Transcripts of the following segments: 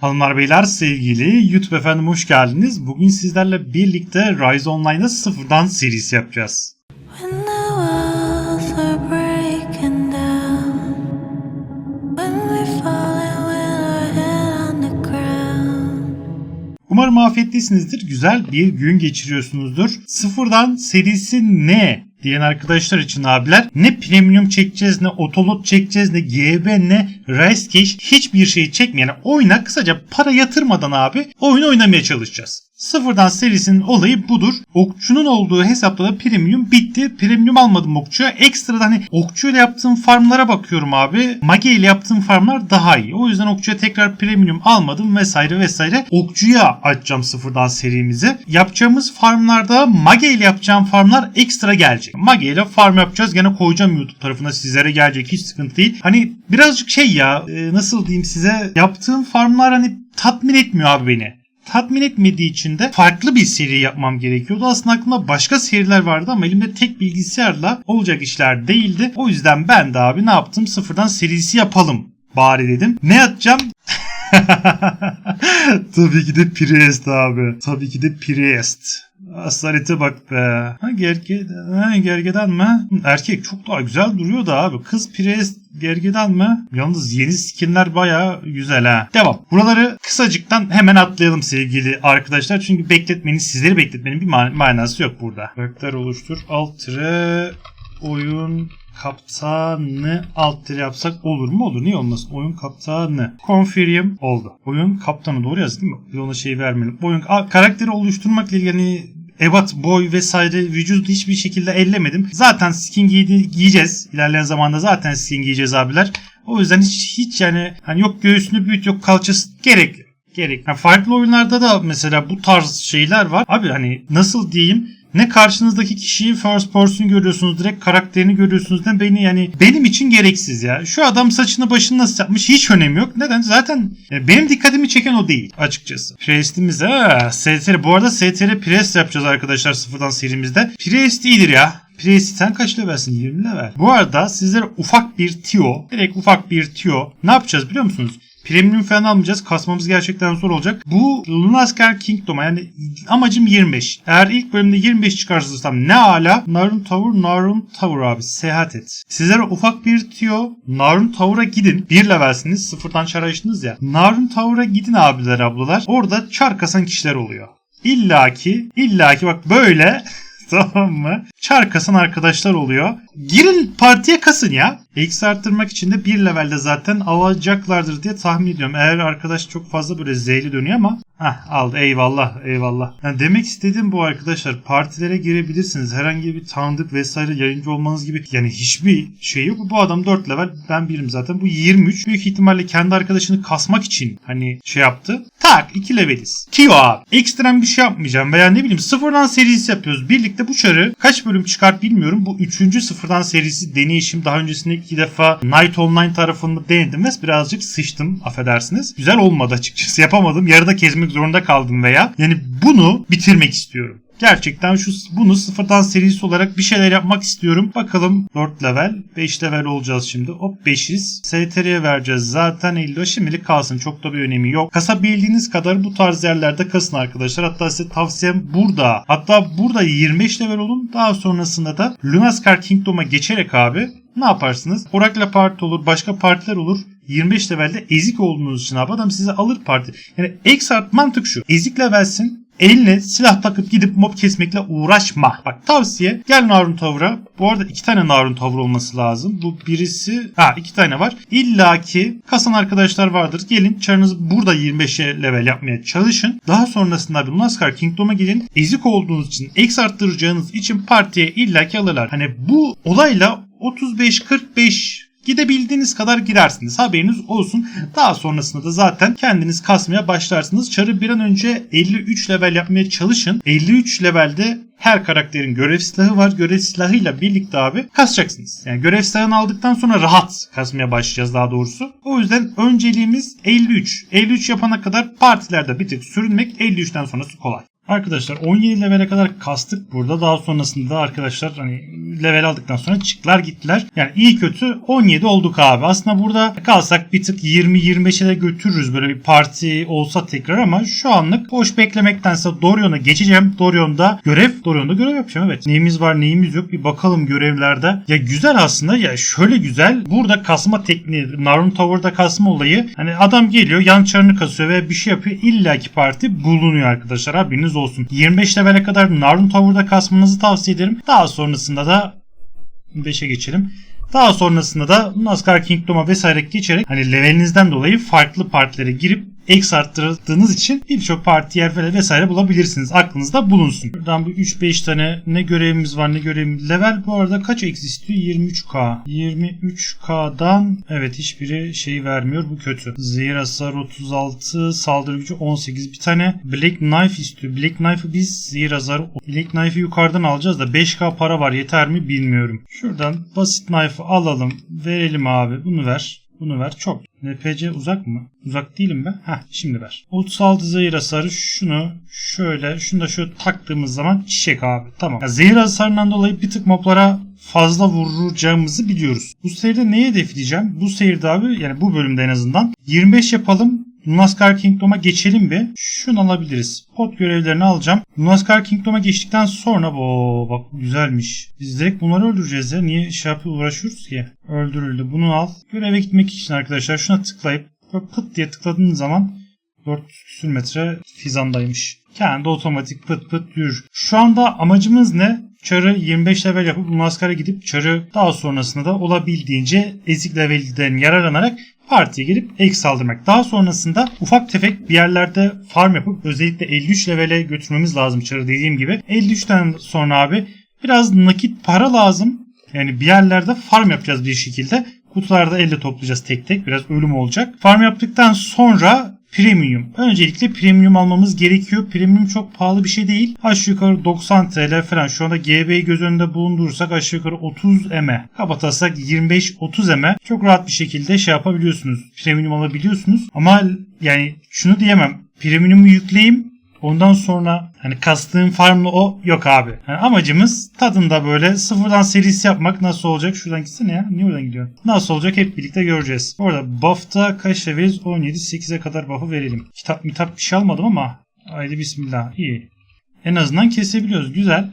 Hanımlar beyler sevgili YouTube efendim hoş geldiniz. Bugün sizlerle birlikte Rise Online'da sıfırdan serisi yapacağız. Umarım afiyetlisinizdir. Güzel bir gün geçiriyorsunuzdur. Sıfırdan serisi ne? Diyen arkadaşlar için abiler ne premium çekeceğiz ne otolot çekeceğiz ne GB ne Rise Cash hiçbir şey çekmeyen oyuna kısaca para yatırmadan abi oyun oynamaya çalışacağız. Sıfırdan serisinin olayı budur. Okçunun olduğu hesapta da premium bitti. Premium almadım okçuya. Ekstra hani okçuyla yaptığım farmlara bakıyorum abi. Mage ile yaptığım farmlar daha iyi. O yüzden okçuya tekrar premium almadım vesaire vesaire. Okçuya açacağım sıfırdan serimizi. Yapacağımız farmlarda Mage ile yapacağım farmlar ekstra gelecek. Mage ile farm yapacağız. Gene koyacağım YouTube tarafına sizlere gelecek. Hiç sıkıntı değil. Hani birazcık şey ya e, nasıl diyeyim size yaptığım farmlar hani tatmin etmiyor abi beni tatmin etmediği için de farklı bir seri yapmam gerekiyordu. Aslında aklımda başka seriler vardı ama elimde tek bilgisayarla olacak işler değildi. O yüzden ben de abi ne yaptım? Sıfırdan serisi yapalım bari dedim. Ne atacağım? Tabii ki de Priest abi. Tabii ki de Priest. Asalete bak be. Ha, gerge, ha, gergedan mı? Erkek çok daha güzel duruyor da abi. Kız Priest gergedan mı? Yalnız yeni skinler baya güzel ha. Devam. Buraları kısacıktan hemen atlayalım sevgili arkadaşlar. Çünkü bekletmenin, sizleri bekletmenin bir man- manası yok burada. Karakter oluştur. Alt oyun kaptanı alt tire yapsak olur mu? Olur. Niye olmasın? Oyun kaptanı. Confirm oldu. Oyun kaptanı doğru yazdık değil mi? Bir ona şey vermeyelim. Oyun Aa, karakteri oluşturmakla ilgili hani ebat, boy vesaire vücudu hiçbir şekilde ellemedim. Zaten skin giydi, giyeceğiz. İlerleyen zamanda zaten skin giyeceğiz abiler. O yüzden hiç hiç yani hani yok göğsünü büyüt yok kalçası gerek yok. Gerek. Yani farklı oyunlarda da mesela bu tarz şeyler var. Abi hani nasıl diyeyim ne karşınızdaki kişiyi first person görüyorsunuz direkt karakterini görüyorsunuz ne beni yani benim için gereksiz ya. Şu adam saçını başını nasıl yapmış hiç önemi yok. Neden? Zaten e, benim dikkatimi çeken o değil açıkçası. Priest'imiz ha STR bu arada STR Priest yapacağız arkadaşlar sıfırdan serimizde. Priest iyidir ya. Priest sen kaç levelsin? 20 level. Bu arada sizlere ufak bir tiyo, direkt ufak bir tiyo. Ne yapacağız biliyor musunuz? Premium falan almayacağız. Kasmamız gerçekten zor olacak. Bu Lunaskar Kingdom'a yani amacım 25. Eğer ilk bölümde 25 çıkartırsam ne ala Narun Tower, Narun Tower abi seyahat et. Sizlere ufak bir tüyo. Narun Tower'a gidin. Bir levelsiniz. Sıfırdan çar ya. Narun Tower'a gidin abiler ablalar. Orada çar kasan kişiler oluyor. İlla ki, illa ki bak böyle tamam mı? Çar kasan arkadaşlar oluyor. Girin partiye kasın ya. X arttırmak için de bir levelde zaten alacaklardır diye tahmin ediyorum. Eğer arkadaş çok fazla böyle zeyli dönüyor ama Heh aldı eyvallah eyvallah. Yani demek istediğim bu arkadaşlar partilere girebilirsiniz. Herhangi bir tanıdık vesaire yayıncı olmanız gibi yani hiçbir şey yok. Bu adam 4 level ben birim zaten. Bu 23 büyük ihtimalle kendi arkadaşını kasmak için hani şey yaptı. Tak 2 leveliz. Tio abi. Ekstrem bir şey yapmayacağım veya ne bileyim sıfırdan serisi yapıyoruz. Birlikte bu çarı kaç bölüm çıkart bilmiyorum. Bu 3. sıfırdan serisi deneyişim. Daha öncesinde iki defa Night Online tarafında denedim ve birazcık sıçtım affedersiniz. Güzel olmadı açıkçası yapamadım. Yarıda kesmek zorunda kaldım veya yani bunu bitirmek istiyorum. Gerçekten şu bunu sıfırdan serisi olarak bir şeyler yapmak istiyorum. Bakalım 4 level, 5 level olacağız şimdi. Hop 5'iz. STR'ye vereceğiz. Zaten 50 şimdilik kalsın. Çok da bir önemi yok. Kasabildiğiniz kadar bu tarz yerlerde kasın arkadaşlar. Hatta size tavsiyem burada. Hatta burada 25 level olun. Daha sonrasında da Lunaskar Kingdom'a geçerek abi ne yaparsınız? Oracle parti olur, başka partiler olur. 25 levelde ezik olduğunuz için abi adam size alır parti. Yani X art mantık şu. Ezik levelsin. Eline silah takıp gidip mob kesmekle uğraşma. Bak tavsiye gel Narun Tower'a. Bu arada iki tane Narun Tower olması lazım. Bu birisi ha iki tane var. İlla ki kasan arkadaşlar vardır. Gelin çarınızı burada 25 level yapmaya çalışın. Daha sonrasında bir Lunaskar Kingdom'a gelin. Ezik olduğunuz için X arttıracağınız için partiye illa ki alırlar. Hani bu olayla 35-45 Gidebildiğiniz kadar girersiniz. Haberiniz olsun. Daha sonrasında da zaten kendiniz kasmaya başlarsınız. Çarı bir an önce 53 level yapmaya çalışın. 53 levelde her karakterin görev silahı var. Görev silahıyla birlikte abi kasacaksınız. Yani görev silahını aldıktan sonra rahat kasmaya başlayacağız daha doğrusu. O yüzden önceliğimiz 53. 53 yapana kadar partilerde bir tık sürünmek 53'ten sonrası kolay. Arkadaşlar 17 levele kadar kastık burada. Daha sonrasında arkadaşlar hani level aldıktan sonra çıktılar gittiler. Yani iyi kötü 17 olduk abi. Aslında burada kalsak bir tık 20-25'e de götürürüz böyle bir parti olsa tekrar ama şu anlık boş beklemektense Dorion'a geçeceğim. Dorion'da görev, Dorion'da görev yapacağım evet. Neyimiz var neyimiz yok bir bakalım görevlerde. Ya güzel aslında ya şöyle güzel. Burada kasma tekniği, Narun Tower'da kasma olayı. Hani adam geliyor yan çarını kasıyor ve bir şey yapıyor. İlla ki parti bulunuyor arkadaşlar haberiniz olsun. 25 levele kadar Narun Tower'da kasmanızı tavsiye ederim. Daha sonrasında da 5'e geçelim. Daha sonrasında da NASCAR Kingdom'a vesaire geçerek hani levelinizden dolayı farklı partilere girip X arttırdığınız için birçok parti yer ve vesaire bulabilirsiniz. Aklınızda bulunsun. Buradan bu 3-5 tane ne görevimiz var ne görevimiz. Level bu arada kaç X istiyor? 23K. 23K'dan evet hiçbiri şey vermiyor. Bu kötü. Zehir hasar 36, saldırı gücü 18. Bir tane Black Knife istiyor. Black Knife'ı biz zehir hasarı Black Knife'ı yukarıdan alacağız da 5K para var yeter mi bilmiyorum. Şuradan basit Knife'ı alalım. Verelim abi. Bunu ver. Bunu ver. Çok. NPC uzak mı? Uzak değilim ben. Heh şimdi ver. 36 zehir hasarı şunu şöyle şunu da şöyle taktığımız zaman çiçek abi. Tamam. Ya zehir hasarından dolayı bir tık moblara fazla vuracağımızı biliyoruz. Bu seyirde neyi hedefleyeceğim? Bu seyirde abi yani bu bölümde en azından 25 yapalım. Lunaskar Kingdom'a geçelim bir. Şunu alabiliriz. Pot görevlerini alacağım. Lunaskar Kingdom'a geçtikten sonra o bak güzelmiş. Biz direkt bunları öldüreceğiz ya. Niye şey yapıp uğraşıyoruz ki? Öldürüldü. Bunu al. Göreve gitmek için arkadaşlar şuna tıklayıp böyle pıt diye tıkladığınız zaman 400 küsür metre fizandaymış. Kendi otomatik pıt pıt yürür. Şu anda amacımız ne? Çarı 25 level yapıp Lunaskara gidip Çarı daha sonrasında da olabildiğince ezik levelden yararlanarak partiye gelip ek saldırmak. Daha sonrasında ufak tefek bir yerlerde farm yapıp özellikle 53 levele götürmemiz lazım Çarı dediğim gibi. 53'ten sonra abi biraz nakit para lazım. Yani bir yerlerde farm yapacağız bir şekilde. Kutularda elle toplayacağız tek tek. Biraz ölüm olacak. Farm yaptıktan sonra Premium. Öncelikle premium almamız gerekiyor. Premium çok pahalı bir şey değil. Aşağı yukarı 90 TL falan. Şu anda GB'yi göz önünde bulundurursak aşağı yukarı 30 M. Kapatırsak 25-30 M. Çok rahat bir şekilde şey yapabiliyorsunuz. Premium alabiliyorsunuz. Ama yani şunu diyemem. Premium'u yükleyeyim. Ondan sonra hani kastığım farmla o yok abi. Yani amacımız tadında böyle sıfırdan serisi yapmak nasıl olacak? Şuradan gitsene ya. Niye oradan gidiyorsun? Nasıl olacak hep birlikte göreceğiz. Orada buff'ta kaç leveliz? 17-8'e kadar buff'ı verelim. Kitap mitap bir şey almadım ama haydi bismillah. İyi. En azından kesebiliyoruz. Güzel.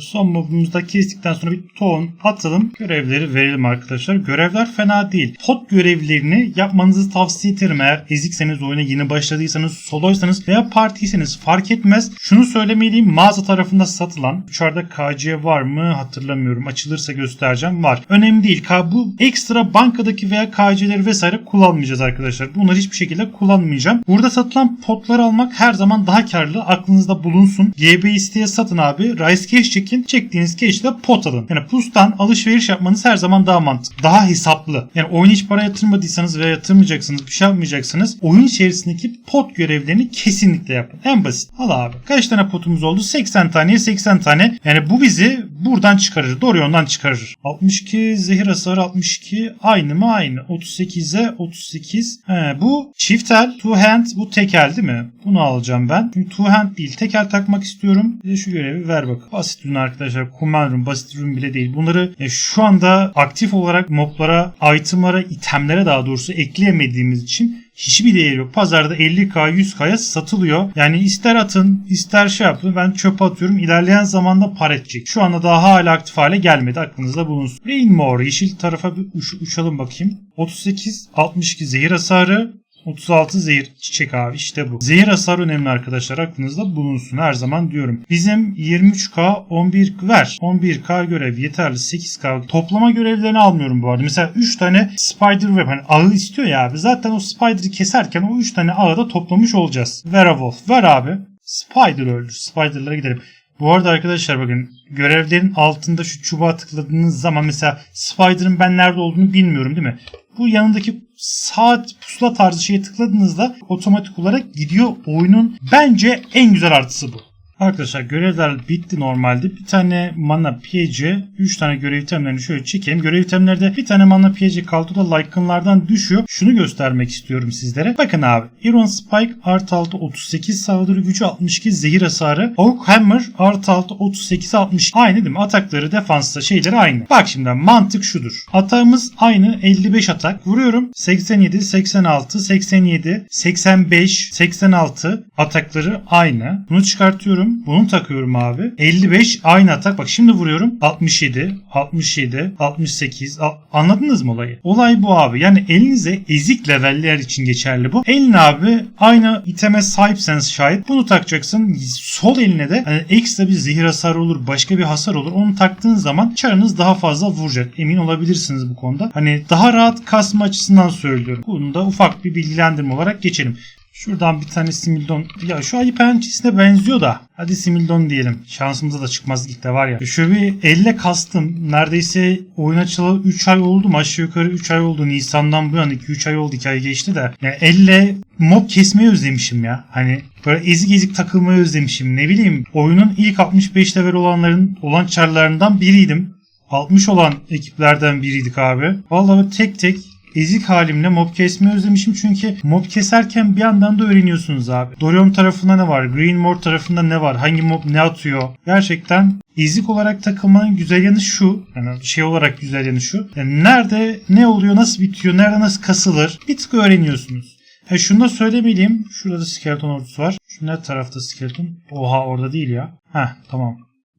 Son mobumuzda kestikten sonra bir ton atalım. Görevleri verelim arkadaşlar. Görevler fena değil. Pot görevlerini yapmanızı tavsiye ederim. Eğer ezikseniz oyuna yeni başladıysanız, soloysanız veya partiyseniz fark etmez. Şunu söylemeliyim. Mağaza tarafında satılan dışarıda KC var mı hatırlamıyorum. Açılırsa göstereceğim. Var. Önemli değil. Bu ekstra bankadaki veya KC'leri vesaire kullanmayacağız arkadaşlar. Bunları hiçbir şekilde kullanmayacağım. Burada satılan potları almak her zaman daha karlı. Aklınızda bulunsun. GB isteye satın abi. Rice Cash çekin. Çektiğiniz cash'te pot alın. Yani pustan alışveriş yapmanız her zaman daha mantıklı. Daha hesaplı. Yani oyun hiç para yatırmadıysanız veya yatırmayacaksınız bir şey yapmayacaksınız. Oyun içerisindeki pot görevlerini kesinlikle yapın. En basit. Al abi. Kaç tane potumuz oldu? 80 taneye 80 tane. Yani bu bizi buradan çıkarır. Dorion'dan çıkarır. 62 zehir hasarı 62 aynı mı? Aynı. 38'e 38. He, bu çiftel. Two hand bu tekel değil mi? Bunu alacağım ben. Çünkü two hand değil. Tekel takmak istiyorum. Bir de şu görevi ver bak. Basit ürün arkadaşlar. Command ürün. Basit ürün bile değil. Bunları e, şu anda aktif olarak moblara, itemlara, itemlere daha doğrusu ekleyemediğimiz için hiçbir değeri yok. Pazarda 50k 100k'ya satılıyor. Yani ister atın ister şey yapın ben çöpe atıyorum. İlerleyen zamanda par edecek. Şu anda daha hala aktif hale gelmedi. Aklınızda bulunsun. Rainmore yeşil tarafa bir uç- uçalım bakayım. 38 62 zehir hasarı 36 zehir çiçek abi işte bu. Zehir hasar önemli arkadaşlar aklınızda bulunsun her zaman diyorum. Bizim 23k 11 ver. 11k görev yeterli 8k. Toplama görevlerini almıyorum bu arada. Mesela 3 tane spider web hani ağı istiyor ya abi. Zaten o spider'ı keserken o 3 tane ağı da toplamış olacağız. Werewolf ver abi. Spider öldür. Spider'lara gidelim. Bu arada arkadaşlar bakın görevlerin altında şu çubuğa tıkladığınız zaman mesela Spider'ın ben nerede olduğunu bilmiyorum değil mi? Bu yanındaki saat pusula tarzı şeye tıkladığınızda otomatik olarak gidiyor oyunun bence en güzel artısı bu. Arkadaşlar görevler bitti normalde. Bir tane mana PC, 3 tane görev itemlerini şöyle çekeyim. Görev itemlerde bir tane mana PC kaldı da Lycan'lardan düşüyor. Şunu göstermek istiyorum sizlere. Bakın abi. Iron Spike artı 6 38 saldırı gücü 62 zehir hasarı. Oak Hammer artı 6 38 60. Aynı değil mi? Atakları defansta şeyleri aynı. Bak şimdi mantık şudur. Atağımız aynı 55 atak. Vuruyorum 87, 86, 87, 85, 86 atakları aynı. Bunu çıkartıyorum. Bunu takıyorum abi. 55 aynı atak. Bak şimdi vuruyorum. 67, 67, 68. Al- Anladınız mı olayı? Olay bu abi. Yani elinize ezik leveller için geçerli bu. Eline abi aynı iteme sahipseniz şayet bunu takacaksın. Sol eline de hani ekstra bir zehir hasarı olur, başka bir hasar olur. Onu taktığın zaman çarınız daha fazla vuracak. Emin olabilirsiniz bu konuda. Hani daha rahat kasma açısından söylüyorum. Bunu da ufak bir bilgilendirme olarak geçelim. Şuradan bir tane Simildon. Ya şu ayı pençesine benziyor da. Hadi Simildon diyelim. Şansımıza da çıkmaz ilk de var ya. Şöyle bir elle kastım. Neredeyse oyun açılalı 3 ay oldu mu? Aşağı yukarı 3 ay oldu. Nisan'dan bu yana 2-3 ay oldu. 2 ay geçti de. Yani elle mob kesmeyi özlemişim ya. Hani böyle ezik ezik takılmayı özlemişim. Ne bileyim oyunun ilk 65 level olanların olan çarlarından biriydim. 60 olan ekiplerden biriydik abi. Vallahi tek tek ezik halimle mob kesmeyi özlemişim çünkü mob keserken bir yandan da öğreniyorsunuz abi. Dorium tarafında ne var? Greenmore tarafında ne var? Hangi mob ne atıyor? Gerçekten ezik olarak takılmanın güzel yanı şu. Yani şey olarak güzel yanı şu. Yani nerede ne oluyor, nasıl bitiyor, nerede nasıl kasılır bir tık öğreniyorsunuz. Ha şunu da söylemeliyim. Şurada skeleton ordusu var. Şu ne tarafta skeleton? Oha orada değil ya. Heh tamam.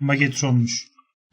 Magetron'muş.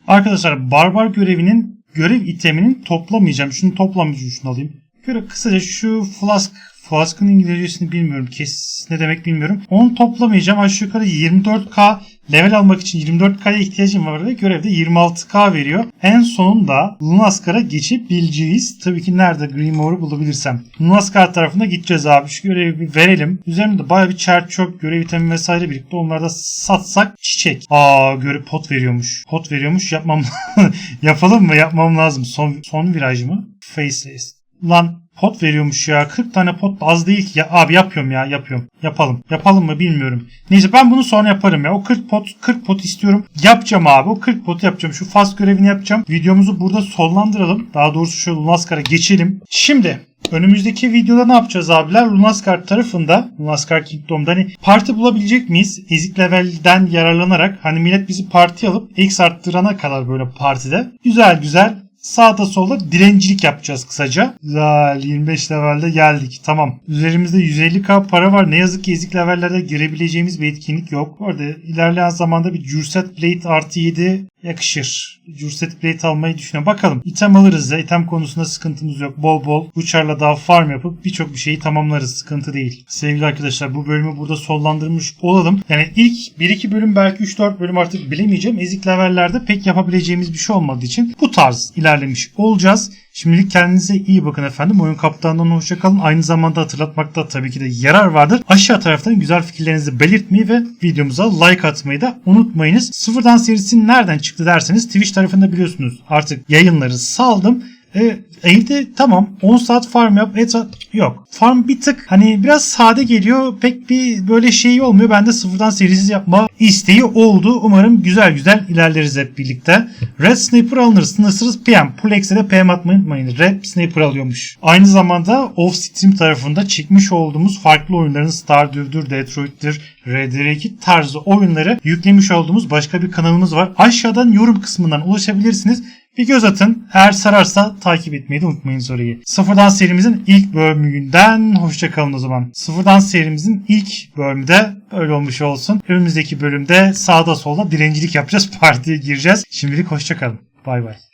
Arkadaşlar barbar görevinin görev iteminin toplamayacağım. Şunu toplamayacağım şunu alayım. Böyle kısaca şu flask Flask'ın İngilizcesini bilmiyorum. Kes ne demek bilmiyorum. Onu toplamayacağım. Aşağı yukarı 24k level almak için 24k'ya ihtiyacım var ve görevde 26k veriyor. En sonunda Lunaskar'a geçebileceğiz. Tabii ki nerede Grimore'u bulabilirsem. Lunaskar tarafına gideceğiz abi. Şu görevi bir verelim. Üzerinde baya bir çer çöp, görev itemi vesaire birlikte onları da satsak çiçek. Aa görev pot veriyormuş. Pot veriyormuş yapmam. Yapalım mı? Yapmam lazım. Son, son viraj mı? Faceless. Lan pot veriyormuş ya. 40 tane pot az değil ki. Ya, abi yapıyorum ya yapıyorum. Yapalım. Yapalım mı bilmiyorum. Neyse ben bunu sonra yaparım ya. O 40 pot 40 pot istiyorum. Yapacağım abi. O 40 potu yapacağım. Şu fast görevini yapacağım. Videomuzu burada sonlandıralım. Daha doğrusu şu Lunaskar'a geçelim. Şimdi Önümüzdeki videoda ne yapacağız abiler? Lunaskar tarafında, Lunaskar Kingdom'da hani parti bulabilecek miyiz? Ezik levelden yararlanarak hani millet bizi parti alıp X arttırana kadar böyle partide güzel güzel sağda solda direncilik yapacağız kısaca. Güzel 25 levelde geldik. Tamam. Üzerimizde 150k para var. Ne yazık ki ezik levellerde girebileceğimiz bir etkinlik yok. Bu arada ilerleyen zamanda bir Jurset Blade artı 7 yakışır. Jurset Blade almayı düşünüyorum. Bakalım. item alırız ya. İtem konusunda sıkıntımız yok. Bol bol uçarla daha farm yapıp birçok bir şeyi tamamlarız. Sıkıntı değil. Sevgili arkadaşlar bu bölümü burada sonlandırmış olalım. Yani ilk 1-2 bölüm belki 3-4 bölüm artık bilemeyeceğim. Ezik levellerde pek yapabileceğimiz bir şey olmadığı için bu tarz ilerlemiş olacağız. Şimdilik kendinize iyi bakın efendim. Oyun kaptanından hoşçakalın. Aynı zamanda hatırlatmakta tabii ki de yarar vardır. Aşağı taraftan güzel fikirlerinizi belirtmeyi ve videomuza like atmayı da unutmayınız. Sıfırdan serisi nereden çıktı derseniz Twitch tarafında biliyorsunuz artık yayınları saldım. E, evde tamam 10 saat farm yap et yok. Farm bir tık hani biraz sade geliyor. Pek bir böyle şey olmuyor. Ben de sıfırdan serisiz yapma isteği oldu. Umarım güzel güzel ilerleriz hep birlikte. Red Sniper alınır. Sınırsız PM. Pulex'e de PM atmayı unutmayın. Red Sniper alıyormuş. Aynı zamanda Off Stream tarafında çekmiş olduğumuz farklı oyunların Stardew'dur, Detroit'tir, RDR2 tarzı oyunları yüklemiş olduğumuz başka bir kanalımız var. Aşağıdan yorum kısmından ulaşabilirsiniz. Bir göz atın. Eğer sararsa takip etmeyi de unutmayın orayı. Sıfırdan serimizin ilk bölümünden hoşçakalın o zaman. Sıfırdan serimizin ilk bölümü de böyle olmuş olsun. Önümüzdeki bölümde sağda solda direncilik yapacağız. Partiye gireceğiz. Şimdilik hoşçakalın. Bay bay.